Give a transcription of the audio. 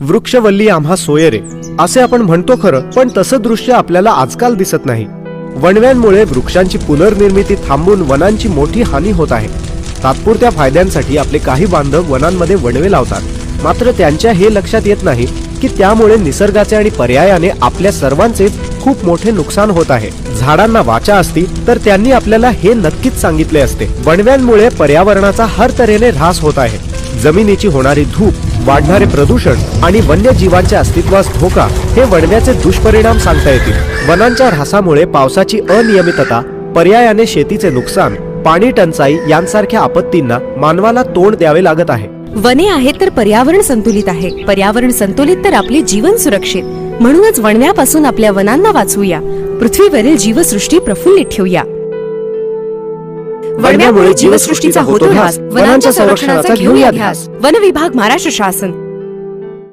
वृक्षवल्ली आम्हा सोयरे असे आपण म्हणतो खरं पण तसं दृश्य आपल्याला आजकाल दिसत नाही. वणव्यांमुळे वृक्षांची पुनर्निर्मिती थांबून वनांची मोठी हानी होत आहे. तात्पुरत्या फायद्यांसाठी आपले काही बांधव वनांमध्ये वणवे लावतात. मात्र त्यांच्या हे लक्षात येत नाही की त्यामुळे निसर्गाचे आणि पर्यायाने आपल्या सर्वांचेच खूप मोठे नुकसान होत आहे. झाडांना वाचा असती तर त्यांनी आपल्याला हे नक्कीच सांगितले असते. वणव्यांमुळे पर्यावरणाचा हर तऱ्हेने ऱ्हास होत आहे. जमिनीची होणारी धूप वाढणारे प्रदूषण आणि वन्यजीवांच्या अस्तित्वास धोका हे वणव्याचे दुष्परिणाम सांगता येतील. वनांच्या ऱ्हासामुळे पावसाची अनियमितता पर्यायाने शेतीचे नुकसान पाणी टंचाई यांसारख्या आपत्तींना मानवाला तोंड द्यावे लागत आहे. वने आहेत तर पर्यावरण संतुलित आहे. पर्यावरण संतुलित तर आपले जीवन सुरक्षित. म्हणूनच वणव्यापासून आपल्या वनांना वाचवूया. पृथ्वीवरील जीवसृष्टी प्रफुल्लित ठेवूया. वनव्यामुळे जीवसृष्टीचा होतो ऱ्हास. वनांच्या संरक्षणाचा घेऊया ध्यास वन विभाग महाराष्ट्र शासन.